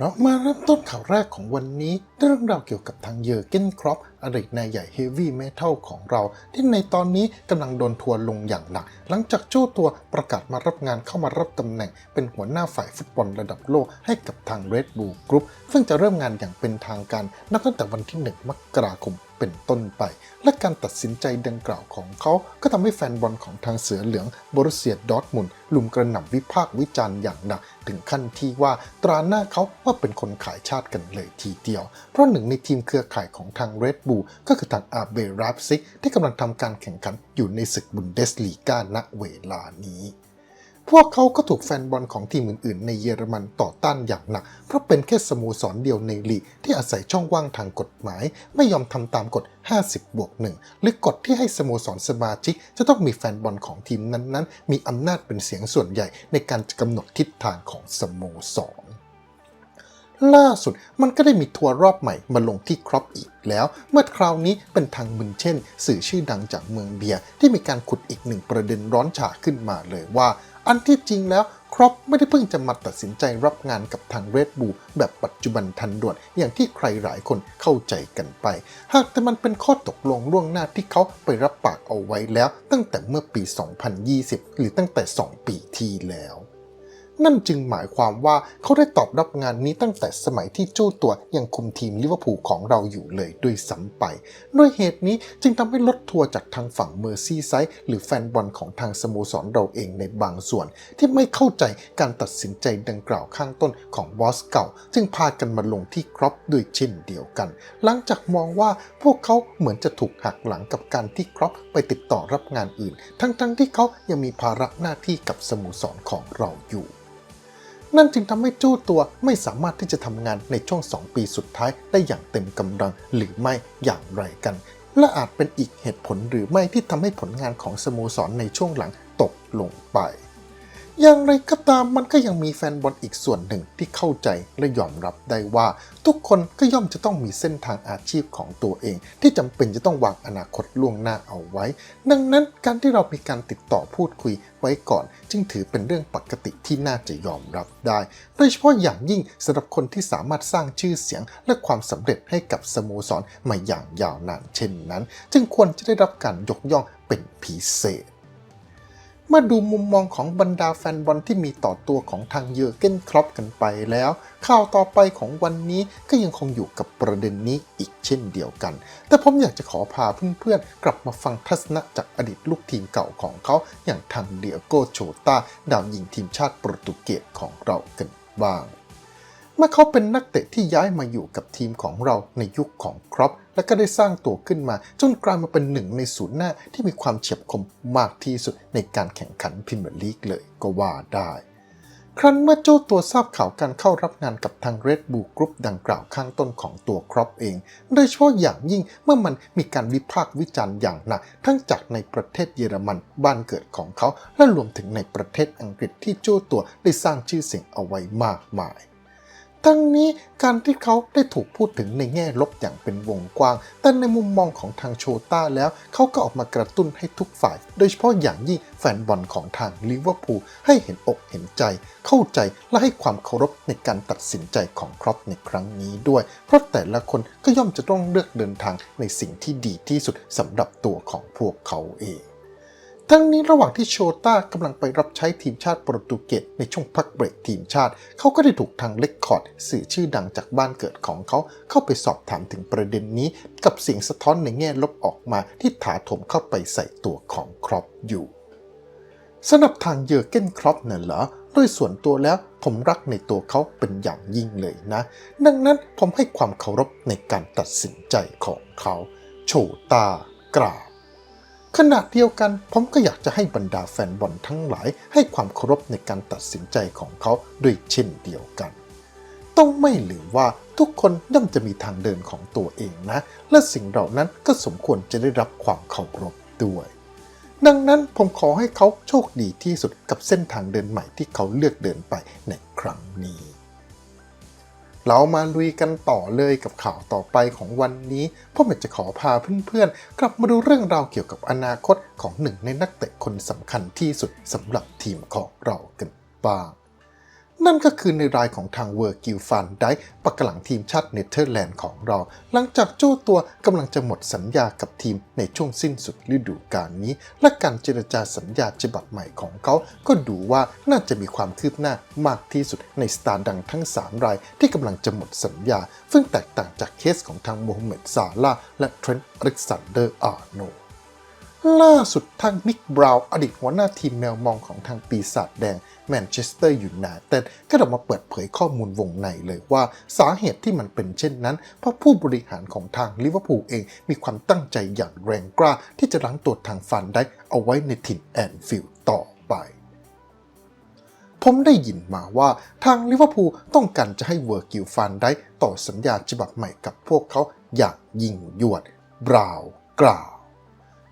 เรามาเริ่มต้นข่าวแรกของวันนี้ด้วยเรื่องราวเกี่ยวกับทางเยอร์เกนครอปอดีตนายใหญ่เฮฟวี่เมทัลของเรา ที่ในตอนนี้กำลังโดนทัวร์ลงอย่างหนัก หลังจากเจ้าตัวประกาศมารับงานเข้ามารับตำแหน่ง เป็นหัวหน้าฝ่ายฟุตบอลระดับโลกให้กับทาง Red Bull Group ซึ่งจะเริ่มงานอย่างเป็นทางการนับตั้งแต่วันที่ 1 มกราคม เป็นต้นไป และการตัดสินใจดังกล่าวของเขา ก็ทำให้แฟนบอลของทางเสือเหลืองบรุเซียดอทมุนลุมกระหน่ำวิพากษ์วิจารณ์อย่างหนัก ถึงขั้นที่ว่าตราหน้าเขาว่าเป็นคนขายชาติกันเลยทีเดียว เพราะหนึ่งในทีมเครือข่ายของทาง Red Bull ก็คือทางอาเบราฟซิกที่กำลังทำการแข่งขันอยู่ในศึกบุนเดสลีกาณเวลานี้ พวกเขาก็ถูกแฟนบอลของทีมอื่นๆ ในเยอรมันต่อต้านอย่างหนัก เพราะเป็นแค่สโมสรเดียวในลีกที่อาศัยช่องว่างทางกฎหมาย ไม่ยอมทำตามกฎ 50 บวกหหรือกฎที่ให้สโมสรสมาชิก จะต้องมีแฟนบอลของทีมนั้นๆ มีอำนาจเป็นเสียงส่วนใหญ่ในการกำหนดทิศทางของสโมสร ล่าสุดมันก็ได้มีทัวร์รอบใหม่มาลงที่ครอปอีกแล้ว เมื่อคราวนี้เป็นทางมึนเช่น สื่อชื่อดังจากเมืองเบียร์ที่มีการขุดอีกหนึ่งประเด็นร้อนฉาขึ้นมาเลยว่า อันที่จริงแล้วครอปไม่ได้เพิ่งจะมาตัดสินใจรับงานกับทางเรดบูแบบปัจจุบันทันด่วนอย่างที่ใครหลายคนเข้าใจกันไป หากแต่มันเป็นข้อตกลงล่วงหน้าที่เขาไปรับปากเอาไว้แล้ว ตั้งแต่เมื่อปี 2020 หรือตั้งแต่ 2 ปีที่แล้ว นั่นจึงหมายความว่าเขาได้ตอบรับงานนี้ตั้งแต่สมัยที่เจ้าตัวยังคุมทีมลิเวอร์พูลของเราอยู่เลยด้วยซ้ำไป ด้วยเหตุนี้จึงทำให้ลดทัวร์จากทางฝั่งเมอร์ซี่ไซด์หรือแฟนบอลของทางสโมสรเราเองในบางส่วน ที่ไม่เข้าใจการตัดสินใจดังกล่าวข้างต้นของบอสเก่า จึงพากันมาลงที่ครอปด้วยเช่นเดียวกัน หลังจากมองว่าพวกเขาเหมือนจะถูกหักหลังกับการที่ครอปไปติดต่อรับงานอื่น ทั้งๆที่เขายังมีภาระหน้าที่กับสโมสรของเราอยู่ นั่นจึงทำให้จู้ตัวไม่สามารถที่จะทำงานในช่วง 2 ปีสุดท้ายได้อย่างเต็มกำลังหรือไม่อย่างไรกัน และอาจเป็นอีกเหตุผลหรือไม่ที่ทำให้ผลงานของสโมสรในช่วงหลังตกลงไป อย่างไรก็ตามมันก็ยังมีแฟนบอลอีกส่วนหนึ่งที่เข้าใจและยอมรับได้ว่า ทุกคนก็ย่อมจะต้องมีเส้นทางอาชีพของตัวเอง ที่จำเป็นจะต้องวางอนาคตล่วงหน้าเอาไว้ ดังนั้นการที่เรามีการติดต่อพูดคุยไว้ก่อน จึงถือเป็นเรื่องปกติที่น่าจะยอมรับได้ โดยเฉพาะอย่างยิ่งสำหรับคนที่สามารถสร้างชื่อเสียง และความสำเร็จให้กับสโมสรมาอย่างยาวนานเช่นนั้น จึงควรจะได้รับการยกย่องเป็นพิเศษ เมาดูมุมมองของบรรดาแฟนบอลที่มีต่อตัวของทางเยอร์เกนครอปกันไปแล้ว ข่าวต่อไปของวันนี้ก็ยังคงอยู่กับประเด็นนี้อีกเช่นเดียวกัน แต่ผมอยากจะขอพาเพื่อนๆ กลับมาฟังทัศนะจากอดีตลูกทีมเก่าของเขาอย่างทางเดียโกโชตาดาวยิงทีมชาติโปรตุเกสของเรากันบ้าง เมื่อเขาเป็นนักเตะที่ย้ายมาอยู่กับทีมของเราในยุคของครอป และก็ได้สร้างตัวขึ้นมา จนกลายมาเป็นหนึ่งในศูนย์หน้าที่มีความเฉียบคมมากที่สุดในการแข่งขันพรีเมียร์ลีกเลยก็ว่าได้ ครั้นเมื่อเจ้าตัวทราบข่าวการเข้ารับงานกับทาง Red Bull Group ดังกล่าวข้างต้นของตัวครอปเอง โดยเฉพาะอย่างยิ่งเมื่อมันมีการวิพากษ์วิจารณ์อย่างหนักทั้งจากในประเทศเยอรมันบ้านเกิดของเขา และรวมถึงในประเทศอังกฤษที่เจ้าตัวได้สร้างชื่อเสียงเอาไว้มากมาย ทั้งนี้การที่เขาได้ถูกพูดถึงในแง่ลบอย่างเป็นวงกว้าง แต่ในมุมมองของทางโชต้าแล้วเขาก็ออกมากระตุ้นให้ทุกฝ่าย โดยเฉพาะอย่างยิ่งแฟนบอลของทางลิเวอร์พูลให้เห็นอกเห็นใจ เข้าใจและให้ความเคารพในการตัดสินใจของครอปในครั้งนี้ด้วย เพราะแต่ละคนก็ย่อมจะต้องเลือกเดินทางในสิ่งที่ดีที่สุดสำหรับตัวของพวกเขาเอง ทั้งนี้ระหว่างที่โชต้ากำลังไปรับใช้ทีมชาติโปรตุเกสในช่วงพักเบรกทีมชาติ เขาก็ได้ถูกทางเล็กคอร์ดสื่อชื่อดังจากบ้านเกิดของเขา เข้าไปสอบถามถึงประเด็นนี้ กับเสียงสะท้อนในแง่ลบออกมาที่ถาโถมเข้าไปใส่ตัวของครอปอยู่สำหรับทางเยอร์เกนครอปเนี่ยเหรอโดยส่วนตัวแล้วผมรักในตัวเขาเป็นอย่างยิ่งเลยนะ ดังนั้นผมให้ความเคารพในการตัดสินใจของเขา โชตากลา ขณะเดียวกันผมก็อยากจะให้บรรดาแฟนบอลทั้งหลาย ให้ความเคารพในการตัดสินใจของเขาด้วยเช่นเดียวกัน ต้องไม่ลืมว่าทุกคนย่อมจะมีทางเดินของตัวเองนะ และสิ่งเหล่านั้นก็สมควรจะได้รับความเคารพด้วย ดังนั้นผมขอให้เขาโชคดีที่สุดกับเส้นทางเดินใหม่ที่เขาเลือกเดินไปในครั้งนี้ เรามาลุยกันต่อเลยกับข่าวต่อไปของวันนี้พ่อเมจะขอพาเพื่อนๆ กลับมาดูเรื่องราวเกี่ยวกับอนาคตของหนึ่งในนักเตะคนสำคัญที่สุดสำหรับทีมของเรากันบ้าง นั่นก็คือในรายของทางเวอร์กิลฟันได้ปักหลังทีมชาติเนเธอร์แลนด์ของเรา หลังจากเจ้าตัวกำลังจะหมดสัญญากับทีมในช่วงสิ้นสุดฤดูกาลนี้ และการเจรจาสัญญาฉบับใหม่ของเขา ก็ดูว่าน่าจะมีความคืบหน้ามากที่สุดในสตาร์ดังทั้ง 3 รายที่กำลังจะหมดสัญญา ซึ่งแตกต่างจากเคสของทางโมฮัมเหม็ดซาลาและเทรนต์อเล็กซานเดอร์อาร์โน ล่าสุดทางมิกบราวน์อดีตหัวหน้าทีมแมวมองของทางปีศาจแดงแมนเชสเตอร์ยูไนเต็ดก็ออกมาเปิดเผยข้อมูลวงในเลยว่าสาเหตุที่มันเป็นเช่นนั้น เพราะผู้บริหารของทางลิเวอร์พูลเองมีความตั้งใจอย่างแรงกล้า ที่จะล้างตัวทางฟันได้เอาไว้ในถิ่นแอนฟิลด์ต่อไปผมได้ยินมาว่าทางลิเวอร์พูลต้องการจะให้เวอร์กิลฟันได้ต่อสัญญาฉบับใหม่กับพวกเขาอย่างยิ่งยวดบราวน์กล่าว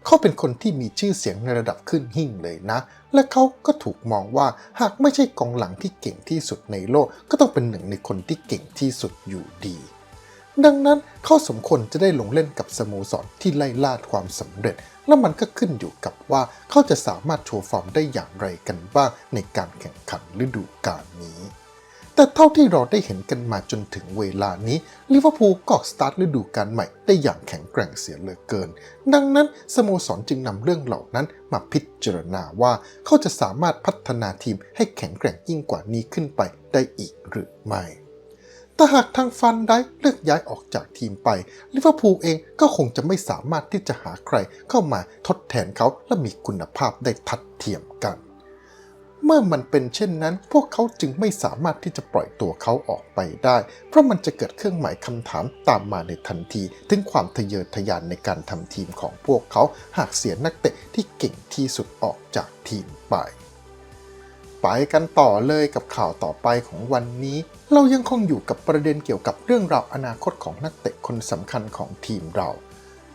เขาเป็นคนที่มีชื่อเสียงในระดับขึ้นหิ่งเลยนะ และเขาก็ถูกมองว่าหากไม่ใช่กองหลังที่เก่งที่สุดในโลก ก็ต้องเป็นหนึ่งในคนที่เก่งที่สุดอยู่ดี ดังนั้นเขาสมควรจะได้ลงเล่นกับสโมสรที่ไล่ล่าความสำเร็จ และมันก็ขึ้นอยู่กับว่าเขาจะสามารถโชว์ฟอร์มได้อย่างไรกันบ้างในการแข่งขันฤดูกาลนี้ แต่เท่าที่เราได้เห็นกันมาจนถึงเวลานี้ลิเวอร์พูลก็สตาร์ทฤดูกาลใหม่ได้อย่างแข็งแกร่งเสียเหลือเกิน ดังนั้นสโมสรจึงนำเรื่องเหล่านั้นมาพิจารณาว่าเขาจะสามารถพัฒนาทีมให้แข็งแกร่งยิ่งกว่านี้ขึ้นไปได้อีกหรือไม่แต่หากทางฟันได้เลือกย้ายออกจากทีมไปลิเวอร์พูลเองก็คงจะไม่สามารถที่จะหาใครเข้ามาทดแทนเขาและมีคุณภาพได้ทัดเทียมกัน เมื่อมันเป็นเช่นนั้น พวกเขาจึงไม่สามารถที่จะปล่อยตัวเขาออกไปได้ เพราะมันจะเกิดเครื่องหมายคำถามตามมาในทันที ถึงความทะเยอทะยานในการทำทีมของพวกเขา หากเสียนักเตะที่เก่งที่สุดออกจากทีมไป ไปกันต่อเลยกับข่าวต่อไปของวันนี้ เรายังคงอยู่กับประเด็นเกี่ยวกับเรื่องราวอนาคตของนักเตะคนสำคัญของทีมเรา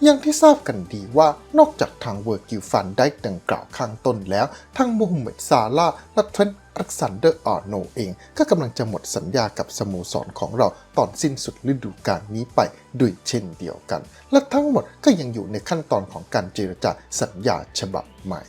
อย่างที่ทราบกันดีว่านอกจากทางเวอร์กิลฟันได้ดังกล่าวข้างต้นแล้ว ทางมูฮัมเหม็ดซาลาและเทรนต์อเล็กซันเดอร์อาร์โนเอง ก็กำลังจะหมดสัญญากับสโมสรของเราตอนสิ้นสุดฤดูกาลนี้ไปด้วยเช่นเดียวกัน และทั้งหมดก็ยังอยู่ในขั้นตอนของการเจรจาสัญญาฉบับใหม่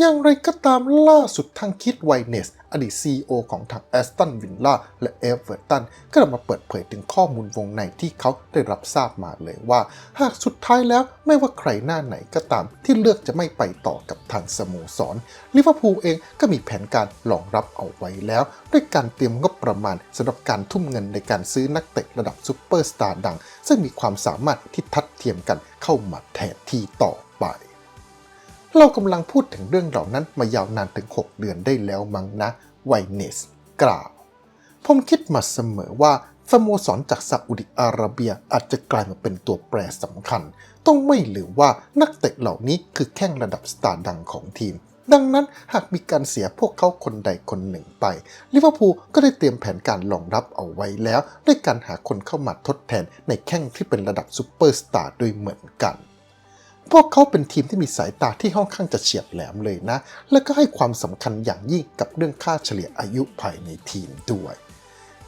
อย่างไรก็ตามล่าสุดทางคิดไวเนส อดีต CEO ของทางแอสตันวิลล่าและเอเวอร์ตันก็ออกมาเปิดเผยถึงข้อมูลวงในที่เขาได้รับทราบมาเลยว่า หากสุดท้ายแล้วไม่ว่าใครหน้าไหนก็ตามที่เลือกจะไม่ไปต่อกับทางสโมสรลิเวอร์พูลเองก็มีแผนการรองรับเอาไว้แล้ว ด้วยการเตรียมงบประมาณสำหรับการทุ่มเงินในการซื้อนักเตะระดับซูเปอร์สตาร์ดัง ซึ่งมีความสามารถที่ทัดเทียมกันเข้ามาแทนที่ต่อไป เรากำลังพูดถึงเรื่องเหล่านั้นมายาวนานถึง 6 เดือนได้แล้วมั้งนะไวเนสกล่าว ผมคิดมาเสมอว่าสโมสรจากซาอุดิอาระเบียอาจจะกลายมาเป็นตัวแปรสำคัญ ต้องไม่ลืมว่านักเตะเหล่านี้คือแข้งระดับสตาร์ดังของทีม ดังนั้นหากมีการเสียพวกเขาคนใดคนหนึ่งไปลิเวอร์พูลก็ได้เตรียมแผนการรองรับเอาไว้แล้ว ด้วยการหาคนเข้ามาทดแทนในแข้งที่เป็นระดับซูเปอร์สตาร์ด้วยเหมือนกัน พวกเขาเป็นทีมที่มีสายตาที่ค่อนข้างจะเฉียบแหลมเลยนะ และก็ให้ความสำคัญอย่างยิ่งกับเรื่องค่าเฉลี่ยอายุภายในทีมด้วย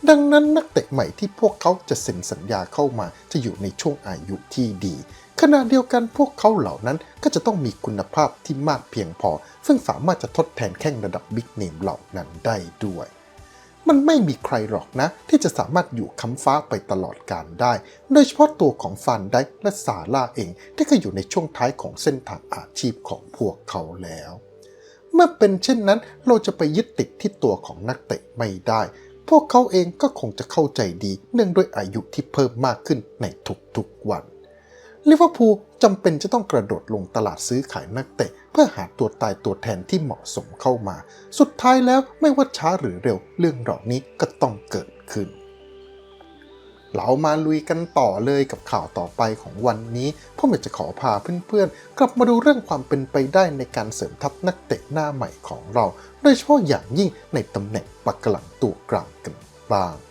ดังนั้นนักเตะใหม่ที่พวกเขาจะเซ็นสัญญาเข้ามาจะอยู่ในช่วงอายุที่ดี ขณะเดียวกันพวกเขาเหล่านั้นก็จะต้องมีคุณภาพที่มากเพียงพอ ซึ่งสามารถจะทดแทนแข้งระดับบิ๊กเนมเหล่านั้นได้ด้วย มันไม่มีใครหรอกนะ ที่จะสามารถอยู่ค้ำฟ้าไปตลอดกาลได้ โดยเฉพาะตัวของฟานไดและซาร่าเองที่ก็อยู่ในช่วงท้ายของเส้นทางอาชีพของพวกเขาแล้ว เมื่อเป็นเช่นนั้นเราจะไปยึดติดที่ตัวของนักเตะไม่ได้ พวกเขาเองก็คงจะเข้าใจดีเนื่องด้วยอายุที่เพิ่มมากขึ้นในทุกๆวัน ลิเวอร์พูลจำเป็นจะต้องกระโดดลงตลาดซื้อขายนักเตะ เพื่อหาตัวตายตัวแทนที่เหมาะสมเข้ามา สุดท้ายแล้วไม่ว่าช้าหรือเร็ว เรื่องเหล่านี้ก็ต้องเกิดขึ้น เรามาลุยกันต่อเลยกับข่าวต่อไปของวันนี้ผมอยากจะขอพาเพื่อนๆ กลับมาดูเรื่องความเป็นไปได้ในการเสริมทัพนักเตะหน้าใหม่ของเรา โดยเฉพาะอย่างยิ่งในตำแหน่งปักหลังตัวกลางกันบ้าง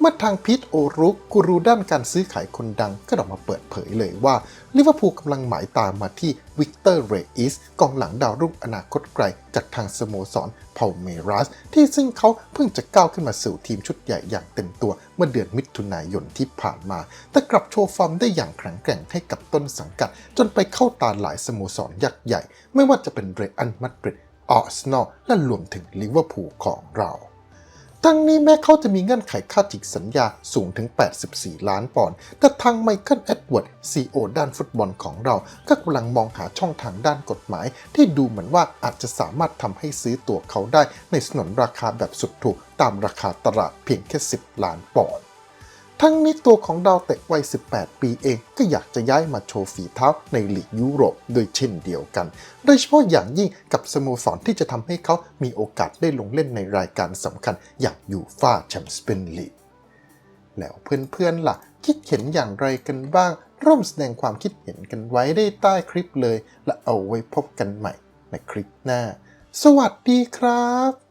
เมื่อทางพีทโอรุกกูรูด้านการซื้อขายคนดังก็ออกมาเปิดเผยเลยว่าลิเวอร์พูลกำลังหมายตามมาที่วิกเตอร์เรอิสกองหลังดาวรุ่งอนาคตไกล จากทางสโมสรพาเมรัส ที่ซึ่งเขาเพิ่งจะก้าวขึ้นมาสู่ทีมชุดใหญ่อย่างเต็มตัวเมื่อเดือนมิถุนายนที่ผ่านมา แต่กลับโชว์ฟอร์มได้อย่างแข็งแกร่งให้กับต้นสังกัด จนไปเข้าตาหลายสโมสรยักษ์ใหญ่ ไม่ว่าจะเป็นเรอัลมาดริดอาร์เซนอลและรวมถึงลิเวอร์พูลของเรา ทั้งนี้แม้เขาจะมีเงื่อนไขค่าจิกสัญญาสูงถึง 84 ล้านปอนด์ แต่ทางไมเคิลเอ็ดเวิร์ดซีโอด้านฟุตบอลของเรา ก็กำลังมองหาช่องทางด้านกฎหมาย ที่ดูเหมือนว่าอาจจะสามารถทำให้ซื้อตัวเขาได้ในสนนราคาแบบสุดถูกตามราคาตลาดเพียงแค่ 10 ล้านปอนด์ ทั้งนี้ตัวของดาวเตะวัย 18 ปีเองก็อยากจะย้ายมาโชว์ฝีเท้าในลีกยุโรปโดยเช่นเดียวกัน โดยเฉพาะอย่างยิ่งกับสโมสรที่จะทำให้เขามีโอกาสได้ลงเล่นในรายการสำคัญอย่างยูฟาแชมเปี้ยนลีก แล้วเพื่อนๆล่ะ คิดเห็นอย่างไรกันบ้าง ร่วมแสดงความคิดเห็นกันไว้ได้ใต้คลิปเลย และเอาไว้พบกันใหม่ในคลิปหน้า สวัสดีครับ